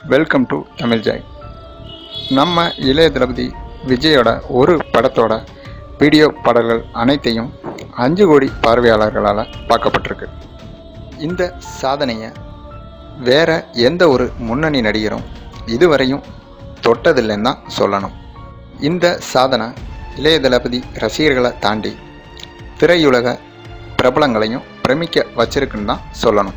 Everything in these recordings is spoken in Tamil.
வெல்கம் டு தமிழ் ஜாய் நம்ம இளைய தளபதி விஜயோட ஒரு படத்தோட வீடியோ பாடல்கள் அனைத்தையும் அஞ்சு கோடி பார்வையாளர்களால் பார்க்கப்பட்டிருக்கு. இந்த சாதனையை வேற எந்த ஒரு முன்னணி நடிகரும் இதுவரையும் தொட்டதில்லைன்னு தான் சொல்லணும். இந்த சாதனை இளைய தளபதி ரசிகர்களை தாண்டி திரையுலக பிரபலங்களையும் பிரமிக்க வச்சிருக்குன்னு தான் சொல்லணும்.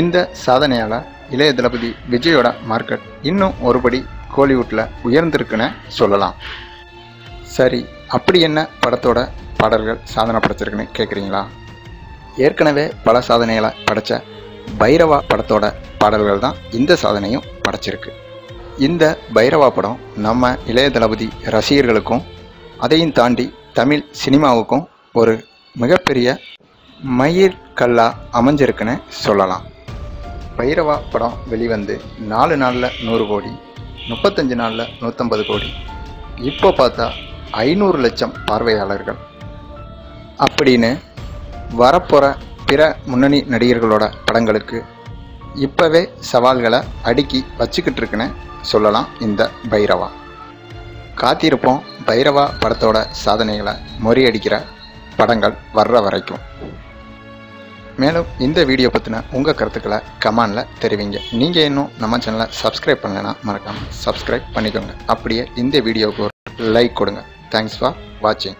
இந்த சாதனையால் இளைய தளபதி விஜயோட மார்க்கெட் இன்னும் ஒருபடி கோலிவுட்டில் உயர்ந்திருக்குன்னு சொல்லலாம். சரி அப்படி என்ன படத்தோட பாடல்கள் சாதனை படைச்சிருக்குன்னு கேட்குறீங்களா ஏற்கனவே பல சாதனைகளை படைத்த பைரவா படத்தோட பாடல்கள் தான் இந்த சாதனையும் படைச்சிருக்கு. இந்த பைரவா படம் நம்ம இளைய தளபதி ரசிகர்களுக்கும் அதையும் தாண்டி தமிழ் சினிமாவுக்கும் ஒரு மிகப்பெரிய மயிர் கல்லா அமைஞ்சிருக்குன்னு சொல்லலாம். பைரவா படம் வெளிவந்து நாலு நாளில் நூறு கோடி முப்பத்தஞ்சு நாளில் நூற்றம்பது கோடி. இப்போ பார்த்தா ஐநூறு லட்சம் பார்வையாளர்கள். அப்படின்னு வரப்போகிற பிற முன்னணி நடிகர்களோட படங்களுக்கு இப்போவே சவால்களை அடுக்கி வச்சுக்கிட்டு இருக்குன்னு சொல்லலாம் இந்த பைரவா. காத்திருப்போம் பைரவா படத்தோட சாதனைகளை முறியடிக்கிற படங்கள் வர்ற வரைக்கும். மேலும் இந்த வீடியோ பற்றின உங்கள் கருத்துக்களை கமெண்டில் தெரிவிங்க. நீங்கள் இன்னும் நம்ம சேனலை சப்ஸ்கிரைப் பண்ணலைன்னா மறக்காமல் சப்ஸ்கிரைப் பண்ணிக்கோங்க. அப்படியே இந்த வீடியோவுக்கு ஒரு லைக் கொடுங்க. தேங்க்ஸ் ஃபார் வாட்சிங்